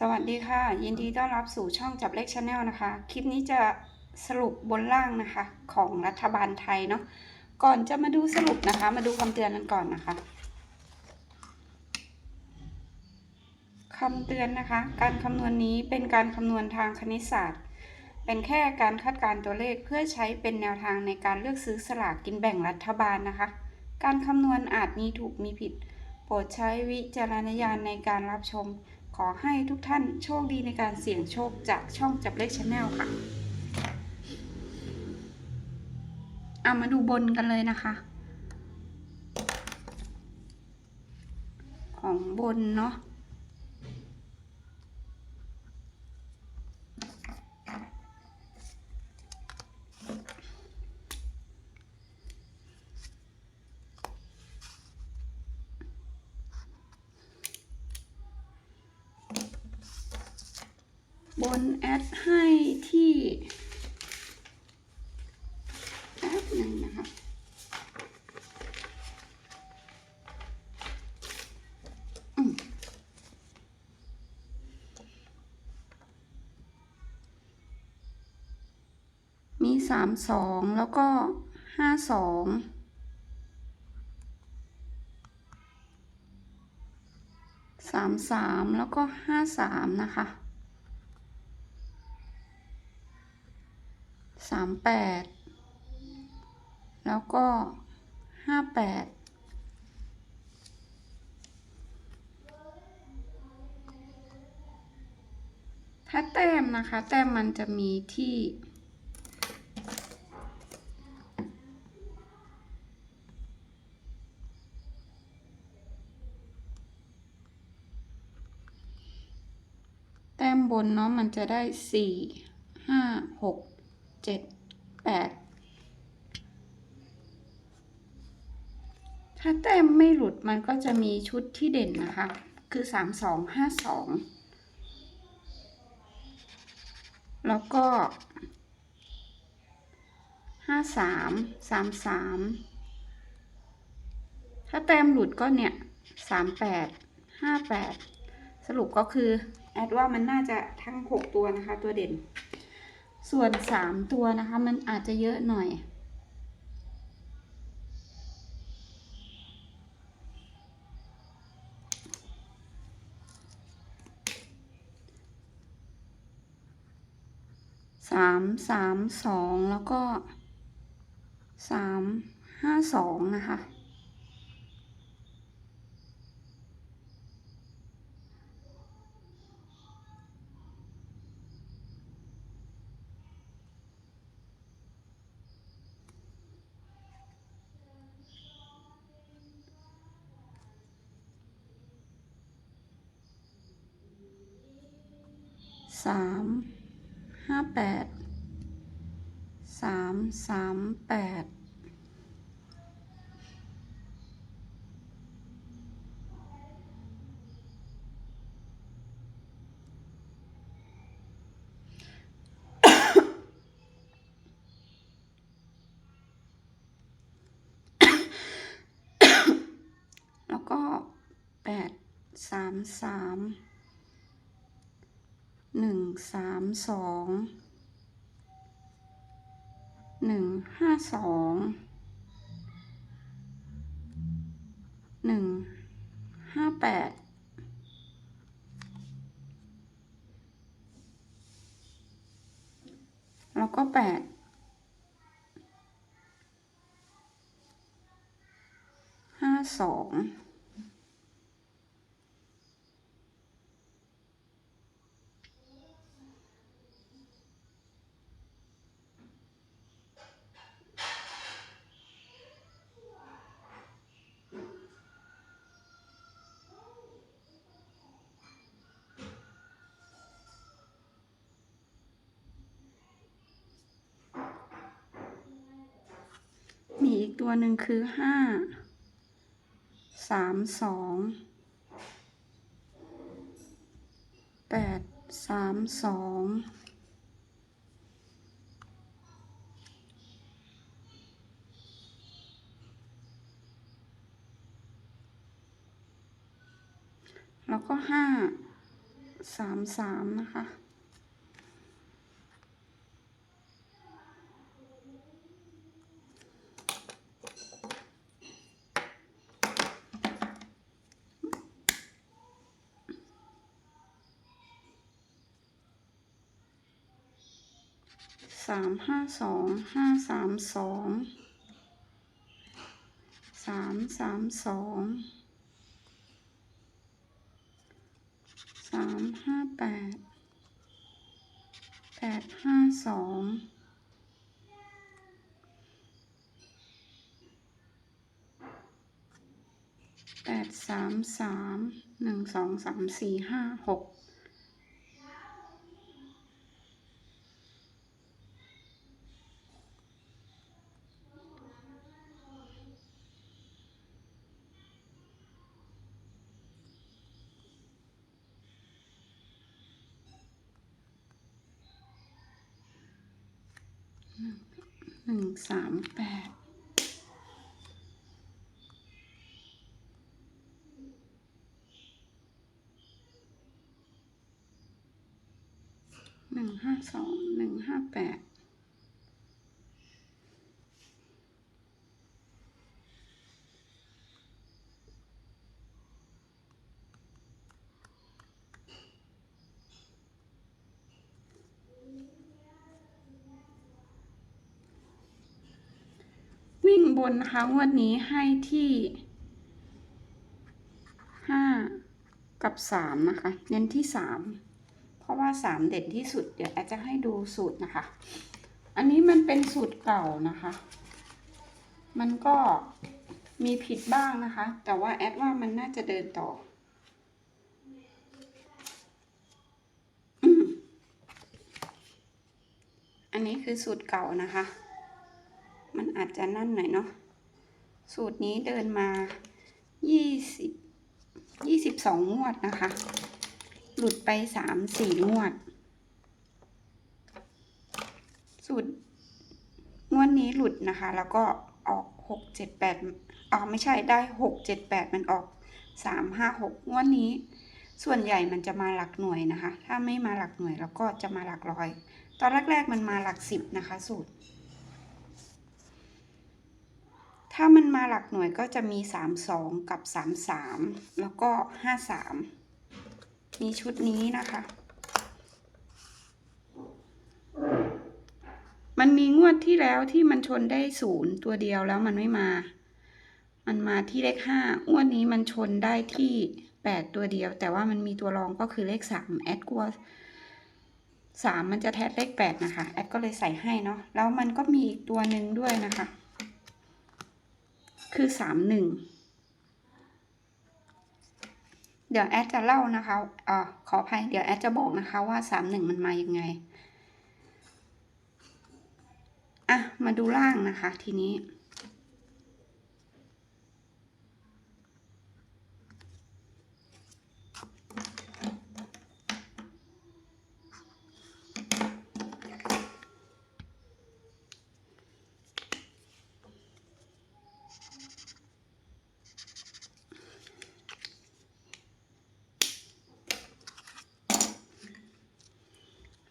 สวัสดีค่ะ ยินดีต้อนรับสู่ช่องจับเลขชาแนลนะคะ คลิปนี้จะสรุปบนล่างนะคะ ของรัฐบาลไทยเนาะก่อนจะมาดูสรุปนะคะ มาดูคำเตือนกันก่อนนะคะคำเตือนนะคะ การคำนวณนี้เป็นการคำนวณทางคณิตศาสตร์ เป็นแค่การคาดการตัวเลขเพื่อใช้เป็นแนวทางในการเลือกซื้อสลากกินแบ่งรัฐบาลนะคะ การคำนวณอาจมีถูกมีผิด โปรดใช้วิจารณญาณในการรับชม ขอให้ทุกท่านโชคดีในการเสี่ยงโชคจากช่องจับเลขชาแนลค่ะเอามาดูบนกันเลยนะคะ ของบนเนาะ บนแอดให้ที่แป๊บหนึ่งนะคะ อืมมี สามสองแล้วก็ห้าสองสามสามแล้วก็ห้าสามนะคะสามแปดแล้วก็ห้าแปดถ้าแต้มนะคะ แต้มมันจะมีที่ แต้มบ นเนาะมันจะได้สี่ห้าหกเจ็ดแปดถ้าแต้มไม่หลุดมันก็จะมีชุดที่เด่นนะคะ คือสามสองห้าสองแล้วก็ห้าสามสามสามถ้าแต้มหลุดก็เนี่ยสามแปดห้าแปดสรุปก็คือ แอดว่ามันน่าจะทั้งหกตัวนะคะ ตัวเด่น ส่วนสามตัวนะคะ มันอาจจะเยอะหน่อย สามสามสองแล้วก็สามห้าสองนะคะ สามห้าแปดสามสามแปดแล้วก็แปดสามสาม หนึ่งสามสองหนึ่งห้าสองหนึ่งห้าแปดแล้วก็แปดห้าสอง มี อีกตัวหนึ่งคือห้าสามสองแปดสามสองแล้วก็ห้าสามสามนะคะ สามห้าสองห้าสามสองสามสามสองสามห้าแปดแปดห้าสองแปดสามสามหนึ่งสองสามสี่ห้าหก หนึ่งสามแปดหนึ่งห้าสองหนึ่งห้าแปดวิ่งบ นนะคะงวดนี้ให้ที่ห้ากับสามนะคะ เน้นที่สามเพราะว่าสามเด่นที่สุดเดี๋ยวแอดจะให้ดูสูตรนะคะ อันนี้มันเป็นสูตรเก่านะคะ มันก็มีผิดบ้างนะคะ แต่ว่าแอดว่ามันน่าจะเดินต่ออันนี้คือสูตรเก่านะคะ มันอาจจะนั่นหน่อยเนาะสูตรนี้เดินมายี่สิบยี่สิบสองงวดนะคะ หลุดไปสามสี่งวด สูตรงวดนี้หลุดนะคะ แล้วก็ออกหกเจ็ดแปดอ๋อไม่ใช่ได้หกเจ็ดแปดมันออกสามห้าหกงวดนี้ ส่วนใหญ่มันจะมาหลักหน่วยนะคะ ถ้าไม่มาหลักหน่วยแล้วก็จะมาหลักร้อย ตอนแรก ๆ มันมาหลักสิบนะคะ สูตร ถ้ามันมาหลักหน่วยก็จะมีสามสองกับสามสามแล้วก็ห้าสามมีชุดนี้นะคะ มันมีงวดที่แล้วที่มันชนได้ศูนย์ตัวเดียวแล้วมันไม่มา มันมาที่เลขห้างวดนี้มันชนได้ที่แปดตัวเดียว แต่ว่ามันมีตัวรองก็คือเลขสามแอดกลัวสามมันจะแทนเลขแปดนะคะ แอดก็เลยใส่ให้เนาะ แล้วมันก็มีอีกตัวหนึ่งด้วยนะคะ คือสามหนึ่งเดี๋ยวแอดจะเล่านะคะอ่าขออภัย เดี๋ยวแอดจะบอกนะคะว่าสามหนึ่งมันมายังไง อะ มาดูล่างนะคะทีนี้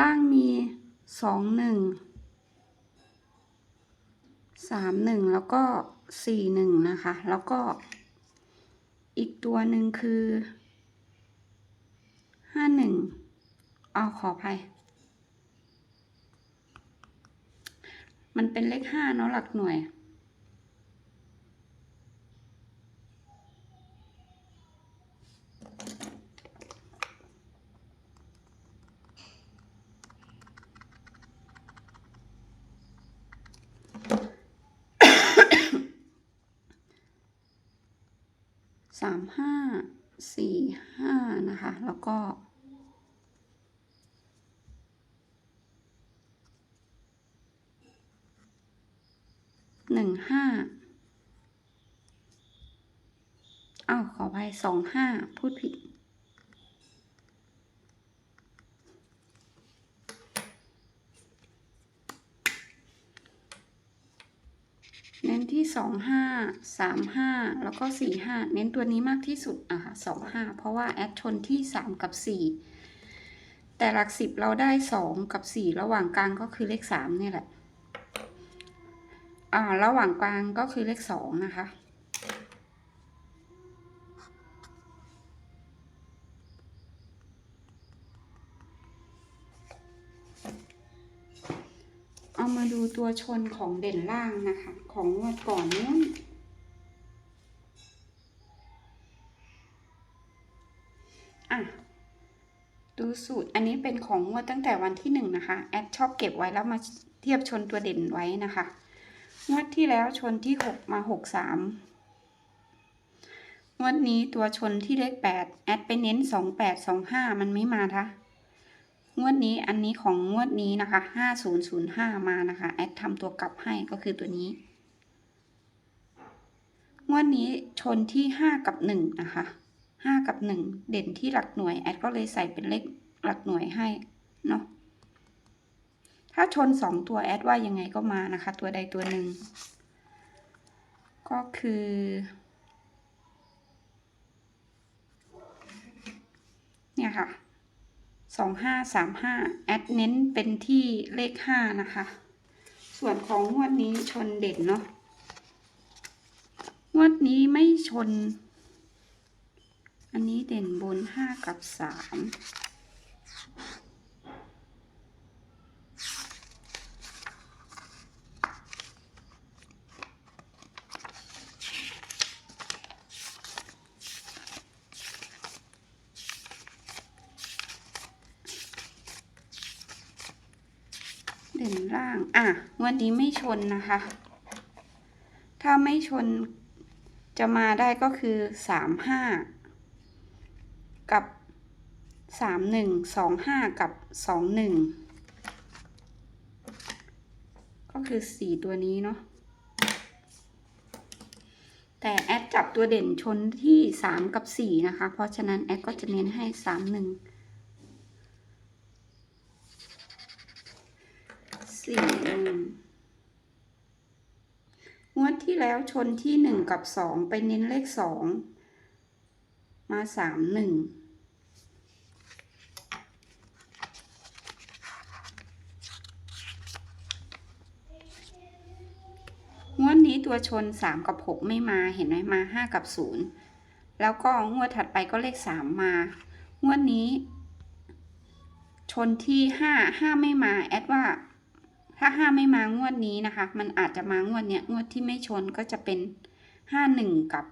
ล่างมี สองหนึ่งสามหนึ่งแล้วก็สี่หนึ่งนะคะ แล้วก็อีกตัวหนึ่งคือห้าหนึ่งเอาขออภัยมันเป็นเลขห้าเนาะหลักหน่วย สามห้าสี่ห้านะคะ แล้วก็ หนึ่งห้าอ้าวขอไปสองห้าพูดผิด น้นที่สองห้าสามห้าแล้วก็สี่ห้าเน้นตัวนี้มากที่สุดอะค่ะสองห้าเพราะว่าแอดชนที่สามกับสี่แต่หลักสิบเราได้สองกับสี่ระหว่างกลางก็คือเลขสามนี่แหละอ่าระหว่างกลางก็คือเลขสองนะคะ ตัวชนของเด่นล่างนะคะ ของงวดก่อนนู้นอะดูสูตร อันนี้เป็นของงวดตั้งแต่วันที่หนึ่งนะคะ แอดชอบเก็บไว้แล้วมาเทียบชนตัวเด่นไว้นะคะ งวดที่แล้วชนที่หกมาหกสามงวดนี้ตัวชนที่เลขแปดแอดไปเน้นสองแปดสองห้ามันไม่มาคะ งวดนี้อันนี้ของงวดนี้นะคะห้าศูนย์ศูนย์ห้ามานะคะแอดทำตัวกลับให้ก็คือตัวนี้ งวดนี้ชนที่ห้ากับหนึ่งนะคะห้ากับหนึ่งเด่นที่หลักหน่วยแอดก็เลยใส่เป็นเลขหลักหน่วยให้เนาะถ้าชนสองตัวแอดว่ายังไงก็มานะคะ ตัวใดตัวหนึ่งก็คือเนี่ยค่ะ 2535แอดเน้นเป็นที่เลข 5 นะคะ ส่วนของงวดนี้ชนเด่นเนาะงวดนี้ไม่ชน อันนี้เด่นบน 5 กับ 3างอะงวันนี้ไม่ชนนะคะ ถ้าไม่ชนจะมาได้ก็คือสามห้ากับสามหนึ่งสองห้ากับสองหนึ่งก็คือสี่ตัวนี้เนาะแต่แอดจับตัวเด่นชนที่สามกับสี่นะคะ เพราะฉะนั้นแอดก็จะเน้นให้สามหนึ่ง สี่หนึ่งงวดที่แล้วชนที่หนึ่งกับสองไปเน้นเลขสองมาสามหนึ่งงวดนี้ตัวชนสามกับหกไม่มาเห็นไหมมาห้ากับศูนย์แล้วก็งวดถัดไปก็เลขสามมา งวดนี้ ชนที่ห้าห้าไม่มา แอดว่า ถ้าห้าไม่มางวดนี้นะคะ มันอาจจะมางวดเนี้ยงวดที่ไม่ชนก็จะเป็นห้าหนึ่งกับ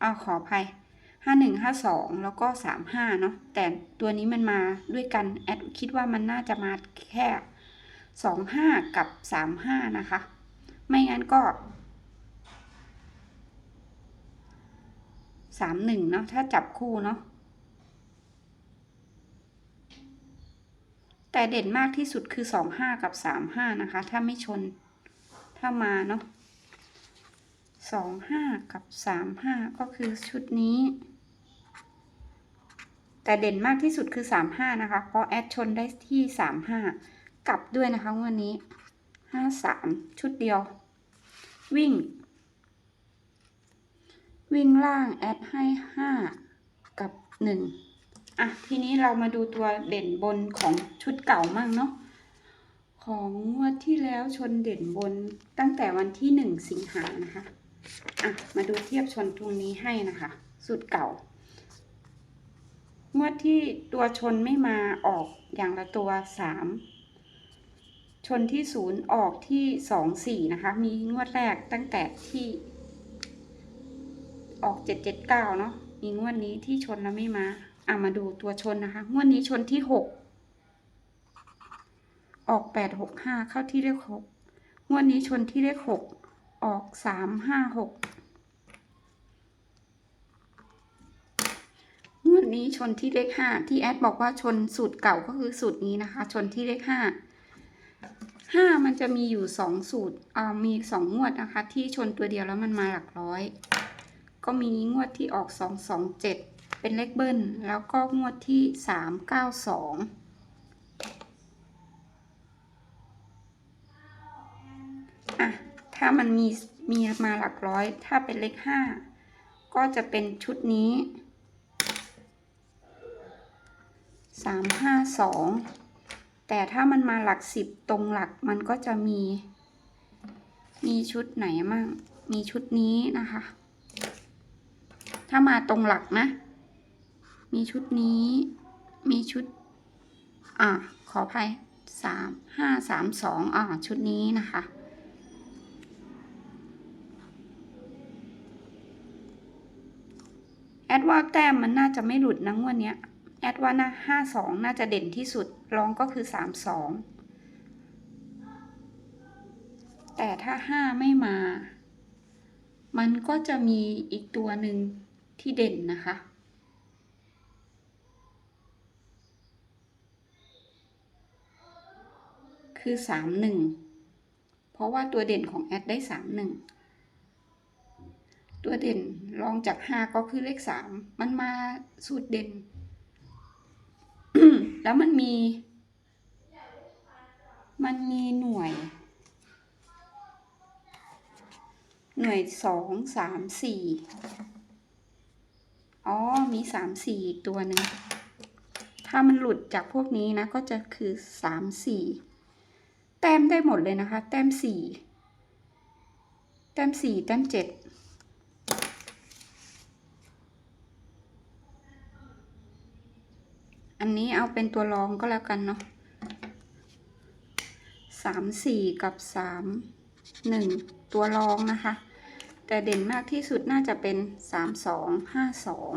เอาขออภัยห้าหนึ่งห้าสองแล้วก็สามห้าเนาะแต่ตัวนี้มันมาด้วยกันแอดคิดว่ามันน่าจะมาแค่สองห้ากับสามห้านะคะ ไม่งั้นก็สามหนึ่งเนาะถ้าจับคู่เนาะ แต่เด่นมากที่สุดคือสองห้ากับสามห้านะคะ ถ้าไม่ชน ถ้ามาเนาะสองห้ากับสามห้าก็คือชุดนี้ แต่เด่นมากที่สุดคือสามห้านะคะ เพราะแอดชนได้ที่สามห้ากลับด้วยนะคะวันนี้ห้าสามชุดเดียว วิ่ง วิ่งล่างแอดให้ห้ากับหนึ่ง อะทีนี้เรามาดูตัวเด่นบนของชุดเก่ามั่งเนาะของงวดที่แล้วชนเด่นบนตั้งแต่วันที่หนึ่งสิงหานะคะอะมาดูเทียบชนตรงนี้ให้นะคะสูตรเก่างวดที่ตัวชนไม่มาออกอย่างละตัวสามชนที่ศูนย์ออกที่สองสี่นะคะ มีงวดแรกตั้งแต่ที่ออกเจ็ดเจ็ดเก้าเนาะมีงวดนี้ที่ชนแล้วไม่มา อะมาดูตัวชนนะคะ งวดนี้ชนที่หกออกแปดหกห้าเข้าที่เลขหกงวดนี้ชนที่เลขหกออกสามห้าหกงวดนี้ชนที่เลขห้าที่แอดบอกว่าชนสูตรเก่าก็คือสูตรนี้นะคะ ชนที่เลขห้าห้ามันจะมีอยู่สองสูตรอ่ามีสองงวดนะคะ ที่ชนตัวเดียวแล้วมันมาหลักร้อย ก็มีงวดที่ออกสองสองเจ็ด เป็นเลขเบิ้ล แล้วก็งวดที่สามเก้าสองอะถ้ามันมีมีมาหลักร้อย ถ้าเป็นเลขห้าก็จะเป็นชุดนี้สามห้าสองแต่ถ้ามันมาหลักสิบตรงหลักมันก็จะมี มีชุดไหนมั่งมีชุดนี้นะคะ ถ้ามาตรงหลักนะ มีชุดนี้ มีชุด อ่าขออภัยสามห้าสามสองอ่าชุดนี้นะคะแอดว่าแต้มมันน่าจะไม่หลุดนะงวันเนี้ยแอดว่าน่าห้าสองน่าจะเด่นที่สุดรองก็คือสามสองแต่ถ้าห้าไม่มา มันก็จะมีอีกตัวหนึ่งที่เด่นนะคะ คือสามหนึ่งเพราะว่าตัวเด่นของแอดได้สามหนึ่งตัวเด่นรองจากห้าก็คือเลขสามมันมาสูตรเด่น แล้วมันมี มันมีหน่วย หน่วยสองสามสี่อ๋อ มีสามสี่อีกตัวหนึ่งถ้ามันหลุดจากพวกนี้นะก็จะคือสามสี่ แต้มได้หมดเลยนะคะ แต้มสี่แต้มสี่แต้มเจ็ดอันนี้เอาเป็นตัวรองก็แล้วกันเนาะสามสี่กับสามหนึ่งตัวรองนะคะ แต่เด่นมากที่สุดน่าจะเป็นสามสองห้าสอง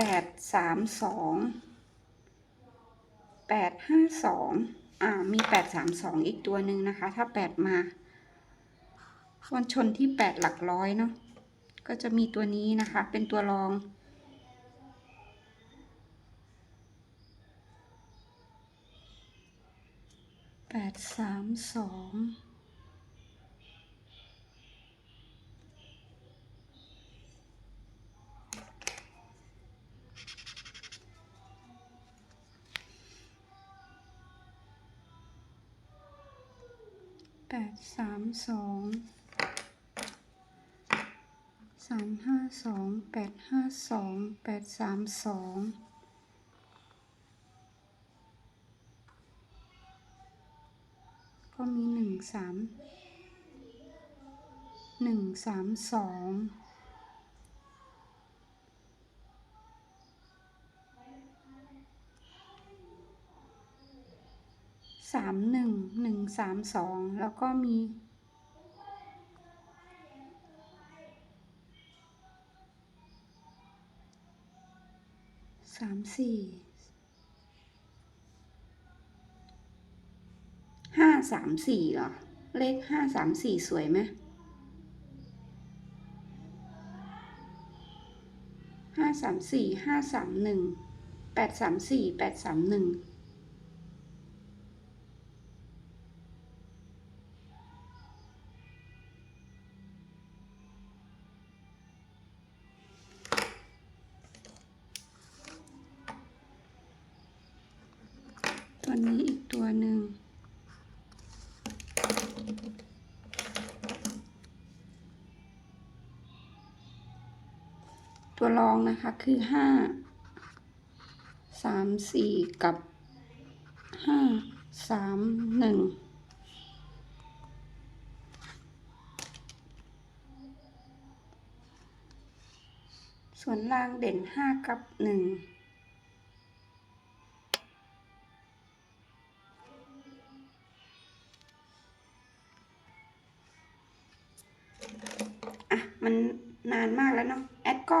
ปดสามสองแปดห้าสองอ่ามีแปดสามสองอีกตัวหนึ่งนะคะ ถ้าแปดมาวันชนที่แปดหลักร้อยเนาะก็จะมีตัวนี้นะคะ เป็นตัวรอง แปดสามสอง สองสามห้าสองแปดห้าสองแปดสามสองก็มีหนึ่งสามหนึ่งสามสองสามหนึ่งหนึ่งสามสองแล้วก็มี สามสี่ห้าสามสี่เหรอ เลขห้าสามสี่สวยไหมห้าสามสี่ห้าสามหนึ่งแปดสามสี่แปดสามหนึ่ง นะคะ คือห้าสามสี่กับห้าสามหนึ่งส่วนล่างเด่นห้ากับหนึ่งอะ มันนานมากแล้วเนาะแอดก็